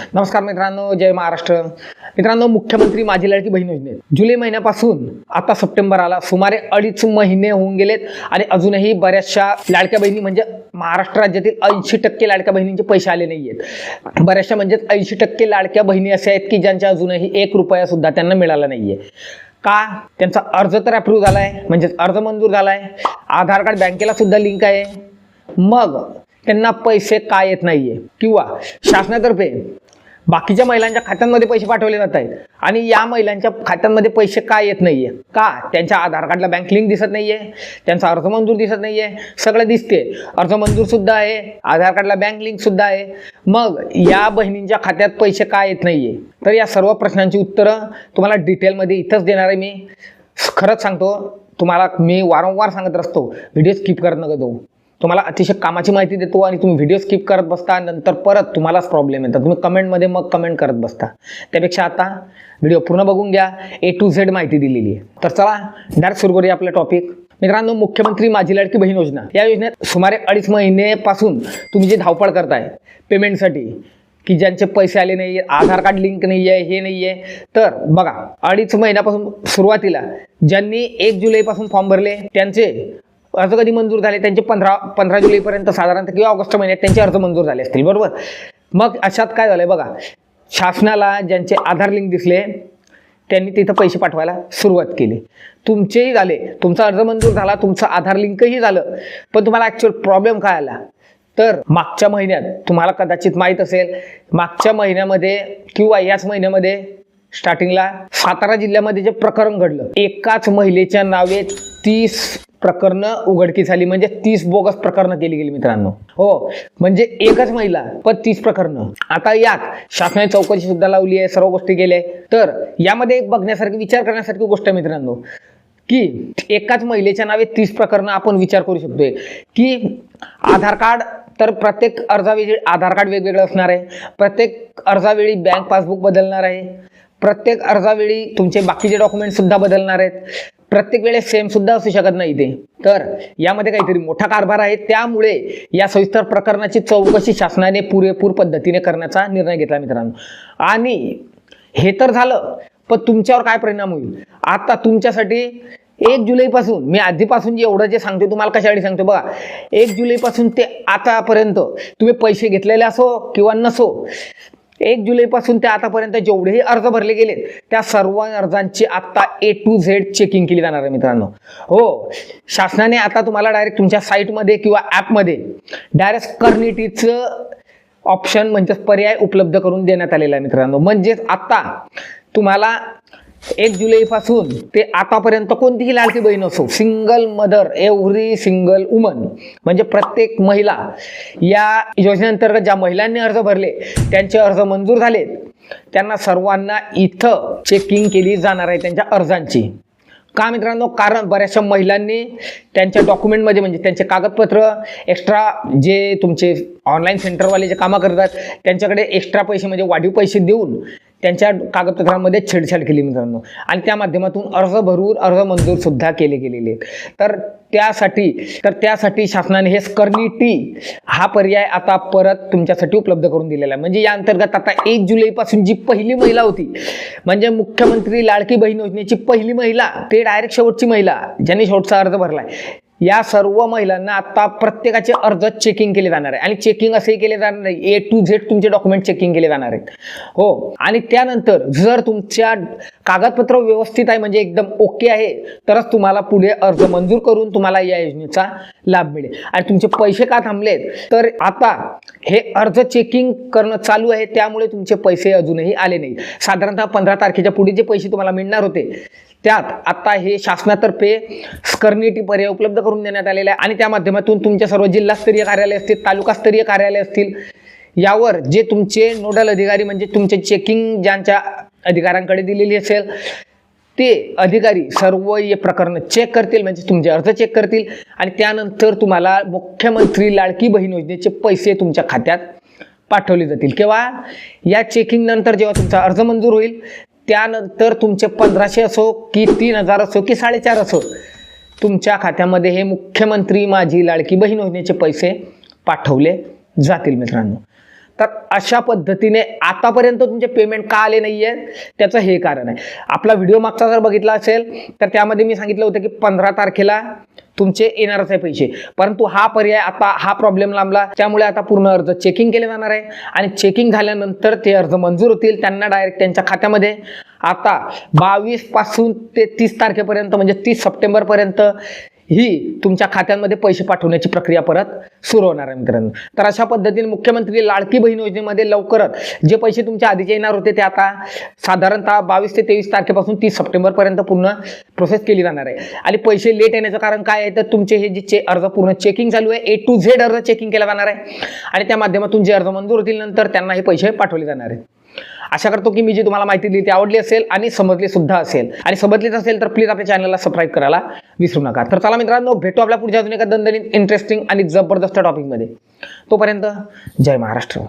नमस्कार मित्रांनो जय महाराष्ट्र. मित्रांनो मुख्यमंत्री माझी लाडकी बहीण योजनेत. जुलै महिन्यापासून आता सप्टेंबर आला. सुमारे अडीच महिने होऊन गेलेत आणि अजूनही बऱ्याचशा लाडक्या बहिणी म्हणजे महाराष्ट्र राज्यातील ऐंशी टक्के लाडक्या बहिणींचे पैसे आले नाही आहेत बऱ्याचशा म्हणजेच ऐंशी टक्के लाडक्या बहिणी अशा आहेत की ज्यांच्या अजूनही एक रुपया सुद्धा त्यांना मिळाला नाहीये. का? त्यांचा अर्ज तर अप्रूव्ह आहे म्हणजेच अर्ज मंजूर झालाय. आधार कार्ड बँकेला सुद्धा लिंक आहे. मग त्यांना पैसे का येत नाहीये? किंवा शासनातर्फे बाकीच्या महिलांच्या खात्यांमध्ये पैसे पाठवले जात आहेत. आणि या महिलांच्या खात्यांमध्ये पैसे का येत नाहीये? का? त्यांच्या आधार कार्डला बँक लिंक दिसत नाहीये. त्यांचा अर्ज मंजूर दिसत नाहीये. सगळं दिसते अर्ज मंजूर सुद्धा आहे. आधार कार्डला बँक लिंक सुद्धा आहे. मग या बहिणींच्या खात्यात पैसे का येत नाहीये? तर या सर्व प्रश्नांची उत्तरं तुम्हाला डिटेलमध्ये इथंच देणार आहे मी. खरंच सांगतो तुम्हाला मी वारंवार सांगत असतो व्हिडिओ स्किप करत नका जाऊ. तुम्हाला अतिशय कामाची माहिती देतो आणि तुम्ही व्हिडिओ स्किप करत बसता नंतर परत तुम्हालाच प्रॉब्लेम येतात. तुम्ही कमेंटमध्ये मग कमेंट करत बसता. त्यापेक्षा आता व्हिडिओ पूर्ण बघून घ्या. ए टू झेड माहिती दिलेली आहे. तर चला डायरेक्ट सुरू करूया आपलं टॉपिक मित्रांनो मुख्यमंत्री माझी लाडकी बहीण योजना. या योजनेत सुमारे अडीच महिनेपासून तुम्ही जे धावपळ करताय पेमेंटसाठी की ज्यांचे पैसे आले नाही आधार कार्ड लिंक नाही आहे हे नाही आहे तर बघा अडीच महिन्यापासून सुरुवातीला ज्यांनी एक जुलैपासून फॉर्म भरले त्यांचे अर्ज कधी मंजूर झाले त्यांचे पंधरा पंधरा जुलैपर्यंत साधारणतः किंवा ऑगस्ट महिन्यात त्यांचे अर्ज मंजूर झाले असतील बरोबर? मग अशात काय झालं बघा शासनाला ज्यांचे आधार लिंक दिसले त्यांनी तिथं पैसे पाठवायला सुरुवात केली. तुमचेही झाले तुमचा अर्ज मंजूर झाला तुमचं आधार लिंकही झालं पण तुम्हाला ॲक्च्युअल प्रॉब्लेम काय आला? तर मागच्या महिन्यात तुम्हाला कदाचित माहीत असेल मागच्या महिन्यामध्ये किंवा याच महिन्यामध्ये स्टार्टिंगला सातारा जिल्ह्यामध्ये जे प्रकरण घडलं एकाच महिलेच्या नावे तीस प्रकरणं उघडकीस झाली म्हणजे तीस बोगस प्रकरणं केली गेली मित्रांनो. हो म्हणजे एकच महिला पण तीस प्रकरणं. आता यात शासनाने चौकशी सुद्धा लावली आहे सर्व गोष्टी केल्या तर यामध्ये एक बघण्यासारखी विचार करण्यासारखी गोष्ट आहे मित्रांनो की एकाच महिलेच्या नावे तीस प्रकरणं आपण विचार करू शकतोय. की आधार कार्ड तर प्रत्येक अर्जावेळी आधार कार्ड वेगवेगळं असणार आहे. प्रत्येक अर्जावेळी बँक पासबुक बदलणार आहे. प्रत्येक अर्जावेळी तुमचे बाकीचे डॉक्युमेंट सुद्धा बदलणार आहेत. प्रत्येक वेळेस सेम सुद्धा असू शकत नाही ते तर यामध्ये काहीतरी मोठा कारभार आहे. त्यामुळे या सविस्तर प्रकरणाची चौकशी शासनाने पुरेपूर पद्धतीने करण्याचा निर्णय घेतला मित्रांनो. आणि हे तर झालं पण तुमच्यावर काय परिणाम होईल? आता तुमच्यासाठी एक जुलैपासून मी आधीपासून जे एवढं जे सांगतो तुम्हाला कशासाठी सांगतो बघा. एक जुलैपासून ते आतापर्यंत तुम्ही पैसे घेतलेले असो किंवा नसो एक जुलैपासून ते आतापर्यंत जेवढेही अर्ज भरले गेले त्या सर्व अर्जांची आत्ता ए टू झेड चेकिंग केली जाणार आहे मित्रांनो. हो शासनाने आता तुम्हाला डायरेक्ट तुमच्या साईटमध्ये किंवा ॲपमध्ये डायरेक्ट कर्निटीचं ऑप्शन म्हणजेच पर्याय उपलब्ध करून देण्यात आलेला आहे मित्रांनो. म्हणजेच आत्ता तुम्हाला एक जुलैपासून ते आतापर्यंत कोणतीही लाडकी बहीण असो single mother every single woman म्हणजे प्रत्येक महिला या योजनेअंतर्गत ज्या महिलांनी अर्ज भरले त्यांचे अर्ज मंजूर झालेत. त्यांना सर्वांना इथं चेकिंग केली जाणार आहे त्यांच्या अर्जांची. का मित्रांनो? कारण बऱ्याचशा महिलांनी त्यांच्या डॉक्युमेंटमध्ये म्हणजे त्यांचे कागदपत्र एक्स्ट्रा जे तुमचे ऑनलाईन सेंटरवाले जे कामं करतात त्यांच्याकडे एक्स्ट्रा पैसे म्हणजे वाढीव पैसे देऊन त्यांच्या कागदपत्रांमध्ये छेडछाड केली मित्रांनो. आणि त्या माध्यमातून अर्ज भरून अर्ज मंजूर सुद्धा केले गेलेले आहेत. तर त्यासाठी तर त्यासाठी शासनाने हे स्कर्निटी हा पर्याय आता परत तुमच्यासाठी उपलब्ध करून दिलेला आहे. म्हणजे या अंतर्गत आता एक जुलैपासून जी पहिली महिला होती म्हणजे मुख्यमंत्री लाडकी बहीण योजनेची पहिली महिला ते डायरेक्ट शेवटची महिला ज्यांनी शेवटचा अर्ज भरलाय या सर्व महिलांना आता प्रत्येकाचे अर्ज चेकिंग केले जाणार आहे. आणि चेकिंग असेही केले जाणार आहे ए टू झेड तुमचे डॉक्युमेंट चेकिंग केले जाणार आहेत. हो. आणि त्यानंतर जर तुमच्या कागदपत्र व्यवस्थित आहे म्हणजे एकदम ओके आहे तरच तुम्हाला पुढे अर्ज मंजूर करून तुम्हाला या योजनेचा लाभ मिळेल. आणि तुमचे पैसे का थांबलेत? तर आता हे अर्ज चेकिंग करणं चालू आहे त्यामुळे तुमचे पैसे अजूनही आले नाही. साधारणतः पंधरा तारखेच्या पुढे जे पैसे तुम्हाला मिळणार होते त्यात आता हे शासनातर्फे स्कर्निटी पर्याय उपलब्ध करून देण्यात आलेला आहे. आणि त्या माध्यमातून तुमच्या सर्व जिल्हास्तरीय कार्यालय असतील तालुकास्तरीय कार्यालय असतील यावर जे तुमचे नोडल अधिकारी म्हणजे तुमचे चेकिंग ज्यांच्या अधिकाऱ्यांकडे दिलेली असेल. ते अधिकारी सर्व हे प्रकरणं चेक करतील म्हणजे तुमचे अर्ज चेक करतील आणि त्यानंतर तुम्हाला मुख्यमंत्री लाडकी बहीण योजनेचे पैसे तुमच्या खात्यात पाठवले जातील. किंवा या चेकिंग नंतर जेव्हा तुमचा अर्ज मंजूर होईल त्यानंतर तुमचे पंधराशे असो की तीन हजार असो की साडेचार असो तुमच्या खात्यामध्ये हे मुख्यमंत्री माझी लाडकी बहीण योजनेचे पैसे पाठवले जातील मित्रांनो. तर अशा पद्धतीने आतापर्यंत तुमचे पेमेंट का आले नाही आहे त्याचं हे कारण आहे. आपला व्हिडिओ मागचा जर बघितला असेल तर त्यामध्ये मी सांगितलं होतं की पंधरा तारखेला तुमचे येणारच आहे पैसे. परंतु हा पर्याय आता हा प्रॉब्लेम लांबला. त्यामुळे आता पूर्ण अर्ज चेकिंग केले जाणार आहे. आणि चेकिंग झाल्यानंतर ते अर्ज मंजूर होतील त्यांना डायरेक्ट त्यांच्या खात्यामध्ये. आता बावीसपासून ते तीस तारखेपर्यंत म्हणजे तीस सप्टेंबरपर्यंत ही तुमच्या खात्यांमध्ये पैसे पाठवण्याची प्रक्रिया परत सुरू होणार आहे मित्रांनो. तर अशा पद्धतीने मुख्यमंत्री लाडकी बहीण योजनेमध्ये लवकरच जे पैसे तुमच्या आधीचे येणार होते ते आता साधारणतः बावीस ते तेवीस तारखेपासून तीस सप्टेंबरपर्यंत पूर्ण प्रोसेस केली जाणार आहे. आणि पैसे लेट येण्याचं कारण काय आहे? तर तुमचे हे जे चे अर्ज पूर्ण चेकिंग चालू आहे. ए टू झेड अर्ज चेकिंग केला जाणार आहे. आणि त्या माध्यमातून जे अर्ज मंजूर होतील नंतर त्यांना हे पैसे पाठवले जाणार आहे आशा करतो की मी जी तुम्हाला माहिती दिली ती आवडली असेल आणि समजली सुद्धा असेल. आणि समजलीच असेल तर प्लीज आपल्या चॅनलला सबस्क्राईब करायला विसरू नका. तर चला मित्रांनो भेटू आपल्या पुढच्या अजून एका दंदलीत इंटरेस्टिंग आणि जबरदस्त टॉपिकमध्ये तोपर्यंत जय महाराष्ट्र.